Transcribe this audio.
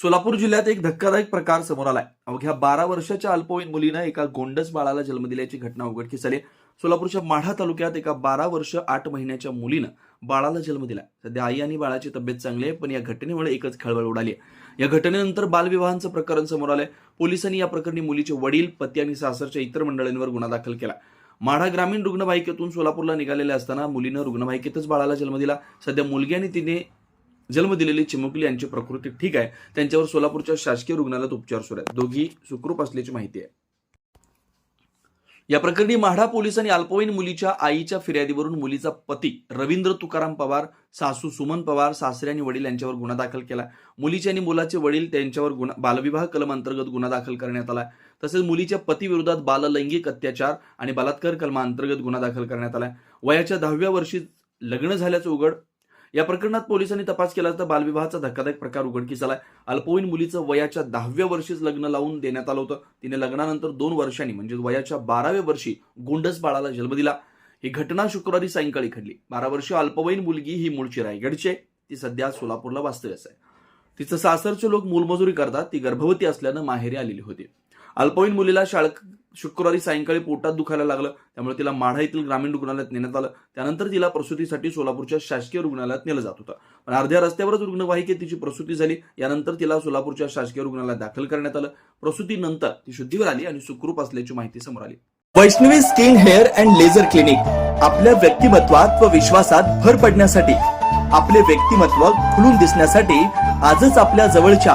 सोलापूर जिल्ह्यात एक धक्कादायक प्रकार समोर आलाय. अवघ्या बारा वर्षाच्या अल्पवयीन मुलीनं एका गोंडस बाळाला जन्म दिल्याची घटना उघडकीस आली सोलापूरच्या माढा तालुक्यात एका बारा वर्ष आठ महिन्याच्या मुलीनं बाळाला जन्म दिला सध्या आई आणि बाळाची तब्येत चांगली आहे पण या घटनेमुळे एकच खळबळ उडाली आहे. या घटनेनंतर बालविवाहांचं प्रकरण समोर आलंय. पोलिसांनी या प्रकरणी मुलीचे वडील पती आणि सासरच्या इतर मंडळींवर गुन्हा दाखल केला. माढा ग्रामीण रुग्णवाहिकेतून सोलापूरला निघालेले असताना मुलीनं रुग्णवाहिकेतच बाळाला जन्म दिला. सध्या मुलगी आणि तिने जन्म दिलेली चिमुकली यांची प्रकृती ठीक आहे. त्यांच्यावर सोलापूरच्या शासकीय रुग्णालयात उपचार सुरू आहेत. दोघी सुखरूप असल्याची माहिती आहे. या प्रकरणी माढा पोलिसांनी अल्पवयीन मुलीच्या आईच्या फिर्यादीवरून मुलीचा पती रवींद्र तुकाराम पवार सासू सुमन पवार सासरे आणि वडील यांच्यावर गुन्हा दाखल केला मुलीचे आणि मुलाचे वडील त्यांच्यावर गुन्हा बालविवाह कलम अंतर्गत गुन्हा दाखल करण्यात आला तसेच मुलीच्या पतीविरोधात बाललैंगिक अत्याचार आणि बलात्कार कलमांतर्गत गुन्हा दाखल करण्यात आला वयाच्या दहाव्या वर्षी लग्न झाल्याचं उघड या प्रकरणात पोलिसांनी तपास केला असता बालविवाहाचा धक्कादायक प्रकार उघडकीस आलाय. अल्पवयीन मुलीचं वयाच्या दहाव्या वर्षीच लग्न लावून देण्यात आलं होतं. तिने लग्नानंतर दोन वर्षांनी म्हणजे वयाच्या बाराव्या वर्षी गोंडस बाळाला जन्म दिला. ही घटना शुक्रवारी सायंकाळी घडली. बारा वर्षीय अल्पवयीन मुलगी ही मूळची रायगडची आहे. ती सध्या सोलापूरला वास्तव्यास आहे. तिचं सासरचे लोक मूलमजुरी करतात. ती गर्भवती असल्यानं माहेरी आलेली होती. अल्पवयीन मुलीला शाळ शुक्रवारी सायंकाळी पोटात दुखायला लागलं. त्यामुळे तिला माढा येथील ग्रामीण रुग्णालयात नेण्यात आलं. त्यानंतर तिला प्रसूतीसाठी सोलापूरच्या शासकीय रुग्णालयात नेलं जात होतं. पण अर्ध्या रस्त्यावरच रुग्णवाहिकेत तिची प्रसूती झाली. यानंतर तिला सोलापूरच्या शासकीय रुग्णालयात दाखल करण्यात आलं. प्रसूतीनंतर ती शुद्धीवर आली आणि सुखरूप असल्याची माहिती समोर आली. Vaishnavi skin hair and laser clinic आपल्या व्यक्तिमत्वात व विश्वासात भर पडण्यासाठी आपले व्यक्तिमत्व खुलून दिसण्यासाठी आजच आपल्या जवळच्या